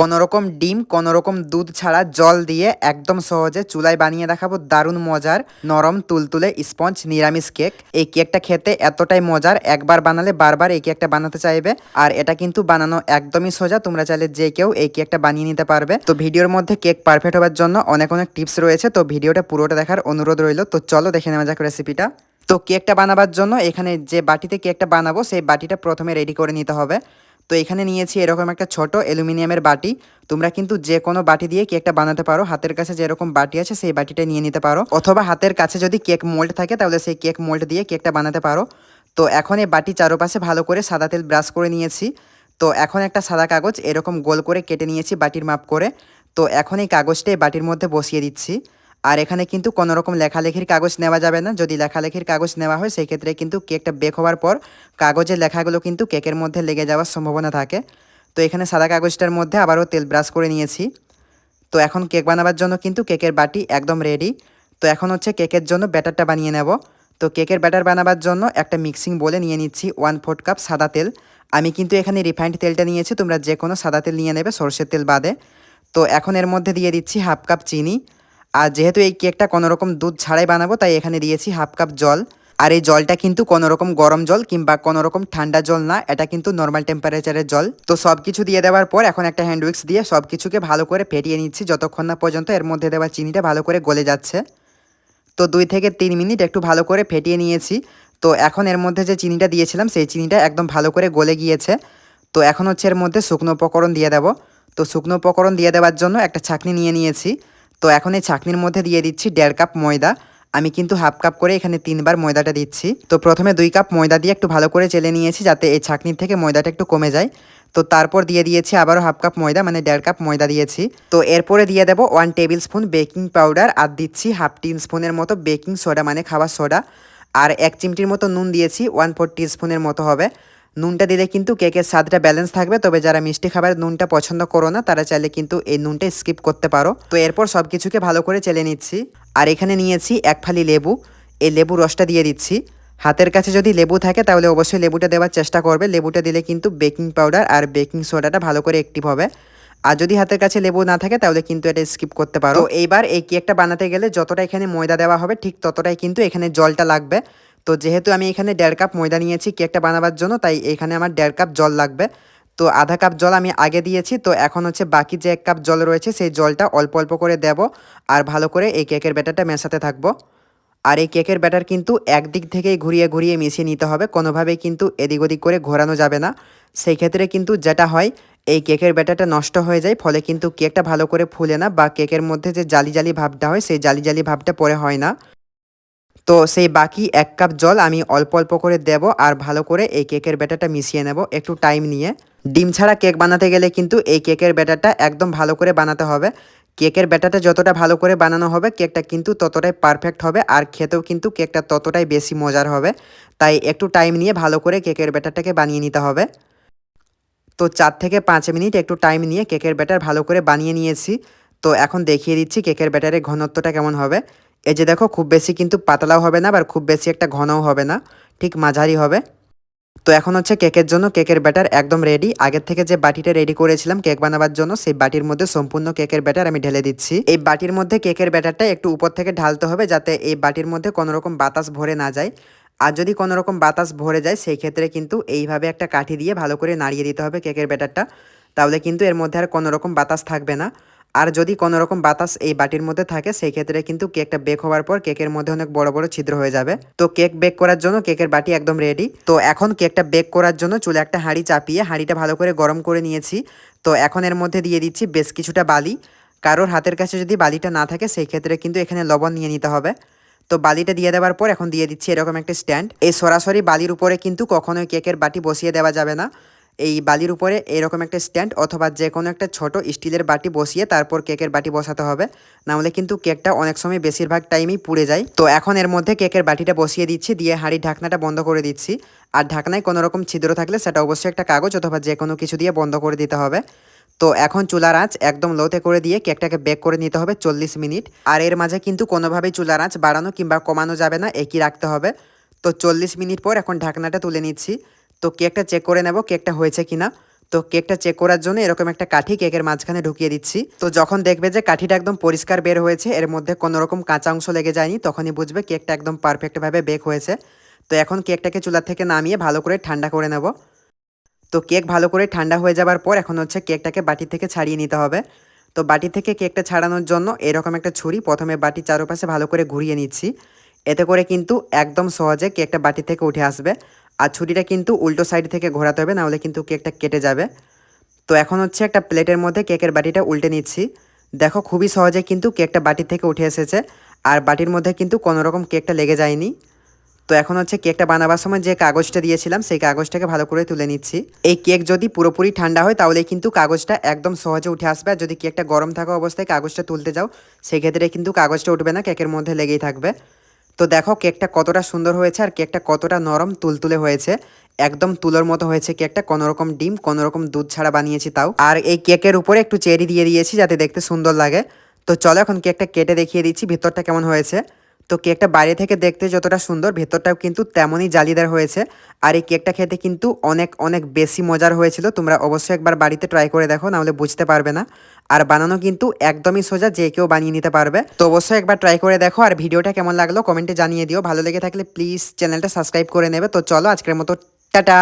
কোনো রকম ডিম কোনো রকম দুধ ছাড়া জল দিয়ে একদম সহজে চুলায় বানিয়ে দেখাবো দারুণ মজার নরম তুলতুলে স্পঞ্জ নিরামিষ কেক। এই কেকটা খেতে এতটাই মজার, একবার বানালে বারবার এই কেকটা বানাতে চাইবে। আর এটা কিন্তু বানানো একদমই সোজা, তোমরা চাইলে যে কেউ এই কেকটা বানিয়ে নিতে পারবে। তো ভিডিওর মধ্যে কেক পারফেক্ট হওয়ার জন্য অনেক অনেক টিপস রয়েছে, তো ভিডিওটা পুরোটা দেখার অনুরোধ রইল। তো চলো দেখে নেওয়া যাক রেসিপিটা। তো কেকটা বানাবার জন্য এখানে যে বাটিতে কেকটা বানাবো, সেই বাটিটা প্রথমে রেডি করে নিতে হবে। তো এখানে নিয়েছি এরকম একটা ছোট অ্যালুমিনিয়ামের বাটি। তোমরা কিন্তু যে কোনো বাটি দিয়ে কেকটা বানাতে পারো। হাতের কাছে যেরকম বাটি আছে, সেই বাটিটা নিয়ে নিতে পারো। অথবা হাতের কাছে যদি কেক মোল্ড থাকে, তাহলে সেই কেক মোল্ড দিয়ে কেকটা বানাতে পারো। তো এখন এই বাটি চারোপাশে ভালো করে সাদা তেল ব্রাশ করে নিয়েছি। তো এখন একটা সাদা কাগজ, এরকম গোল করে কেটে নিয়েছি বাটির মাপ করে। তো এখন এই কাগজটা এই বাটির মধ্যে বসিয়ে দিচ্ছি। আর এখানে কিন্তু কোনো রকম লেখালেখির কাগজ নেওয়া যাবে না। যদি লেখালেখির কাগজ নেওয়া হয় সেই ক্ষেত্রে কিন্তু কেকটা বেক হওয়ার পর কাগজের লেখাগুলো কিন্তু কেকের মধ্যে লেগে যাওয়ার সম্ভাবনা থাকে। তো এখানে সাদা কাগজটার মধ্যে আবারও তেল ব্রাশ করে নিয়েছি। তো এখন কেক বানাবার জন্য কিন্তু কেকের বাটি একদম রেডি তো এখন হচ্ছে কেকের জন্য ব্যাটারটা বানিয়ে নেব। তো কেকের ব্যাটার বানাবার জন্য একটা মিক্সিং বলে নিয়ে নিচ্ছি ওয়ান ফোর্থ কাপ সাদা তেল। আমি কিন্তু এখানে রিফাইন্ড তেলটা নিয়েছি, তোমরা যে কোনো সাদা তেল নিয়ে নেবে, সরষের তেল বাদে। তো এখন এর মধ্যে দিয়ে দিচ্ছি হাফ কাপ চিনি। আর যেহেতু এই কেকটা কোনো রকম দুধ ছাড়াই বানাবো, তাই এখানে দিয়েছি হাফ কাপ জল। আর এই জলটা কিন্তু কোনো রকম গরম জল কিংবা কোনো রকম ঠান্ডা জল না, এটা কিন্তু নর্মাল টেম্পারেচারের জল। তো সব কিছু দিয়ে দেওয়ার পর এখন একটা হ্যান্ড উইক্স দিয়ে সব কিছুকে ভালো করে ফেটিয়ে নিচ্ছি, যতক্ষণ না পর্যন্ত এর মধ্যে দেওয়া চিনিটা ভালো করে গলে যাচ্ছে। তো দুই থেকে তিন মিনিট একটু ভালো করে ফেটিয়ে নিয়েছি। তো এখন এর মধ্যে যে চিনিটা দিয়েছিলাম, সেই চিনিটা একদম ভালো করে গলে গিয়েছে। তো এখন হচ্ছে এর মধ্যে শুকনো উপকরণ দিয়ে দেবো। তো শুকনো উপকরণ দিয়ে দেওয়ার জন্য একটা ছাকনি নিয়ে নিয়েছি। তো এখন এই ছাকনির মধ্যে দিয়ে দিচ্ছি দেড় কাপ ময়দা। আমি কিন্তু হাফ কাপ করে এখানে তিনবার ময়দাটা দিচ্ছি। তো প্রথমে দুই কাপ ময়দা দিয়ে একটু ভালো করে চেলে নিয়েছি যাতে এই ছাকনির থেকে ময়দাটা একটু কমে যায়। তো তারপর দিয়ে দিয়েছি আবারও হাফ কাপ ময়দা মানে দেড় কাপ ময়দা দিয়েছি। তো এরপরে দিয়ে দেবো one tablespoon baking powder আর দিচ্ছি হাফ টিন স্পুনের মতো বেকিং সোডা মানে খাবার সোডা। আর এক চিমটির মতো নুন দিয়েছি, ওয়ান ফোর স্পুনের মতো হবে। নুনটা দিলে কিন্তু কেকের স্বাদটা ব্যালেন্স থাকবে। তবে যারা মিষ্টি খাবার নুনটা পছন্দ করো না, তারা চাইলে কিন্তু এই নুনটা স্কিপ করতে পারো। তো এরপর সব কিছুকে ভালো করে চেলে নিচ্ছি। আর এখানে নিয়েছি এক ফালি লেবু। এই লেবু রসটা দিয়ে দিচ্ছি। হাতের কাছে যদি লেবু থাকে, তাহলে অবশ্যই লেবুটা দেওয়ার চেষ্টা করবে। লেবুটা দিলে কিন্তু বেকিং পাউডার আর বেকিং সোডাটা ভালো করে অ্যাক্টিভ হবে। আর যদি হাতের কাছে লেবু না থাকে, তাহলে কিন্তু এটা স্কিপ করতে পারো। এইবার এই কেকটা বানাতে গেলে যতটা এখানে ময়দা দেওয়া হবে, ঠিক ততটাই কিন্তু এখানে জলটা লাগবে। তো যেহেতু আমি এখানে দেড় কাপ ময়দা নিয়েছি, কেকটা বানাবার জন্য, তাই এখানে আমার দেড় কাপ জল লাগবে। তো আধা কাপ জল আমি আগে দিয়েছি, তো এখন হচ্ছে বাকি যে এক কাপ জল রয়েছে, সেই জলটা অল্প অল্প করে দেব আর ভালো করে এই কেকের ব্যাটারটা মেশাতে থাকব। আর এই কেকের ব্যাটার কিন্তু একদিক থেকেই ঘুরিয়ে ঘুরিয়ে মিশিয়ে নিতে হবে, কোনোভাবেই কিন্তু এদিক ওদিক করে ঘোরানো যাবে না। সেই ক্ষেত্রে কিন্তু যেটা হয়, এই কেকের ব্যাটারটা নষ্ট হয়ে যায়, ফলে কিন্তু কেকটা ভালো করে ফুলে না বা কেকের মধ্যে যে জালি জালি ভাবটা হয়, সেই জালি জালি ভাবটা পরে হয় না। তো সেই বাকি এক কাপ জল আমি অল্প অল্প করে দেব আর ভালো করে এই কেকের ব্যাটারটা মিশিয়ে নেব একটু টাইম নিয়ে। ডিম ছাড়া কেক বানাতে গেলে কিন্তু এই কেকের ব্যাটারটা একদম ভালো করে বানাতে হবে। কেকের ব্যাটারটা যতটা ভালো করে বানানো হবে, কেকটা কিন্তু ততটাই পারফেক্ট হবে আর খেতেও কিন্তু কেকটা ততটাই বেশি মজার হবে। তাই একটু টাইম নিয়ে ভালো করে কেকের ব্যাটারটাকে বানিয়ে নিতে হবে। তো চার থেকে পাঁচ মিনিট একটু টাইম নিয়ে কেকের ব্যাটার ভালো করে বানিয়ে নিয়েছি। তো এখন দেখিয়ে দিচ্ছি কেকের ব্যাটারের ঘনত্বটা কেমন হবে। এই যে দেখো, খুব বেশি কিন্তু পাতলাও হবে না, আবার খুব বেশি একটা ঘনও হবে না। ঠিক মাঝারি হবে। তো এখন হচ্ছে কেকের জন্য, কেকের ব্যাটার একদম রেডি আগের থেকে যে বাটিটা রেডি করেছিলাম কেক বানাবার জন্য, সেই বাটির মধ্যে সম্পূর্ণ কেকের ব্যাটার আমি ঢেলে দিচ্ছি। এই বাটির মধ্যে কেকের ব্যাটারটা একটু উপর থেকে ঢালতে হবে, যাতে এই বাটির মধ্যে কোনো রকম বাতাস ভরে না যায়। আর যদি কোনো রকম বাতাস ভরে যায়, সেই ক্ষেত্রে কিন্তু এইভাবে একটা কাঠি দিয়ে ভালো করে নাড়িয়ে দিতে হবে কেকের ব্যাটারটা। তাহলে কিন্তু এর মধ্যে আর কোনো রকম বাতাস থাকবে না। আর যদি কোনো রকম বাতাস এই বাটির মধ্যে থাকে, সেই ক্ষেত্রে কিন্তু কেকটা বেক হওয়ার পর কেকের মধ্যে অনেক বড় বড় ছিদ্র হয়ে যাবে। তো কেক বেক করার জন্য কেকের বাটি একদম রেডি তো এখন কেকটা বেক করার জন্য চুলে একটা হাঁড়ি চাপিয়ে হাঁড়িটা ভালো করে গরম করে নিয়েছি। তো এখন এর মধ্যে দিয়ে দিচ্ছি বেশ কিছুটা বালি। কারোর হাতের কাছে যদি বালিটা না থাকে, সেই ক্ষেত্রে কিন্তু এখানে লবণ নিয়ে নিতে হবে। তো বালিটা দিয়ে দেওয়ার পর এখন দিয়ে দিচ্ছি এরকম একটা স্ট্যান্ড। এই সরাসরি বালির উপরে কিন্তু কখনোই কেকের বাটি বসিয়ে দেওয়া যাবে না। এই বালির উপরে এরকম একটা স্ট্যান্ড অথবা যে কোনো একটা ছোট স্টিলের বাটি বসিয়ে তারপর কেকের বাটি বসাতে হবে। নাহলে কিন্তু কেকটা অনেক সময় বেশিরভাগ টাইমেই পুড়ে যায়। তো এখন এর মধ্যে কেকের বাটিটা বসিয়ে দিচ্ছি, দিয়ে হাঁড়ির ঢাকনাটা বন্ধ করে দিচ্ছি। আর ঢাকনায় কোনো রকম ছিদ্র থাকলে সেটা অবশ্যই একটা কাগজ অথবা যে কোনো কিছু দিয়ে বন্ধ করে দিতে হবে। তো এখন চুলার আঁচ একদম লোতে করে দিয়ে কেকটাকে বেক করে নিতে হবে চল্লিশ মিনিট। আর এর মাঝে কিন্তু কোনোভাবেই চুলার আঁচ বাড়ানো কিংবা কমানো যাবে না, একই রাখতে হবে। তো চল্লিশ মিনিট পর এখন ঢাকনাটা তুলে নিচ্ছি। তো কেকটা চেক করে নেব কেকটা হয়েছে কিনা। তো কেকটা চেক করার জন্য এরকম একটা কাঠি কেকের মাঝখানে ঢুকিয়ে দিচ্ছি। তো যখন দেখবে যে কাঠিটা একদম পরিষ্কার বের হয়েছে, এর মধ্যে কোনো রকম কাঁচা অংশ লেগে যায়নি, তখনই বুঝবে কেকটা একদম পারফেক্টভাবে বেক হয়েছে। তো এখন কেকটাকে চুলার থেকে নামিয়ে ভালো করে ঠান্ডা করে নেব। তো কেক ভালো করে ঠান্ডা হয়ে যাবার পর এখন হচ্ছে কেকটাকে বাটি থেকে ছাড়িয়ে নিতে হবে। তো বাটি থেকে কেকটা ছাড়ানোর জন্য এরকম একটা ছুরি প্রথমে বাটি চারপাশে ভালো করে ঘুরিয়ে নিচ্ছি। এতে করে কিন্তু একদম সহজে কেকটা বাটি থেকে উঠে আসবে। আর ছুরিটা কিন্তু উল্টো সাইড থেকে ঘোরাতে হবে, নাহলে কিন্তু কেকটা কেটে যাবে। তো এখন হচ্ছে একটা প্লেটের মধ্যে কেকের বাটিটা উল্টে নিচ্ছি। দেখো খুবই সহজে কিন্তু কেকটা বাটি থেকে উঠে এসেছে, আর বাটির মধ্যে কিন্তু কোনো রকম কেকটা লেগে যায়নি। তো এখন হচ্ছে কেকটা বানাবার সময় যে কাগজটা দিয়েছিলাম, সেই কাগজটাকে ভালো করে তুলে নিচ্ছি। এই কেক যদি পুরোপুরি ঠান্ডা হয় তাহলে কিন্তু কাগজটা একদম সহজে উঠে আসবে। আর যদি কেকটা গরম থাকা অবস্থায় কাগজটা তুলতে যাও, সেক্ষেত্রে কিন্তু কাগজটা উঠবে না, কেকের মধ্যে লেগেই থাকবে। তো দেখো কেকটা কতটা সুন্দর হয়েছে আর কেকটা কতটা নরম তুলতুলে হয়েছে। একদম তুলোর মতো হয়েছে কেকটা, কোনো রকম ডিম, কোনো রকম দুধ ছাড়া বানিয়েছি তাও। আর এই কেকের উপরে একটু চেরি দিয়ে দিয়েছি যাতে দেখতে সুন্দর লাগে। তো চলো এখন কেকটা কেটে দেখিয়ে দিচ্ছি, ভিতরটা কেমন হয়েছে। তো কেকটা বাইরে থেকে দেখতে যতটা সুন্দর, ভেতরটাও কিন্তু তেমনই জালিদার হয়েছে। আর এই কেকটা খেতে কিন্তু অনেক অনেক বেশি মজার হয়েছিল। তোমরা অবশ্যই একবার বাড়িতে ট্রাই করে দেখো নাহলে বুঝতে পারবে না। আর বানানো কিন্তু একদমই সোজা, যে কেউ বানিয়ে নিতে পারবে। তো অবশ্যই একবার ট্রাই করে দেখো। আর ভিডিওটা কেমন লাগল, কমেন্টে জানিয়ে দিও। ভালো লেগে থাকলে প্লিজ চ্যানেলটা সাবস্ক্রাইব করে নেবে। তো চলো আজকের মতো, টাটা!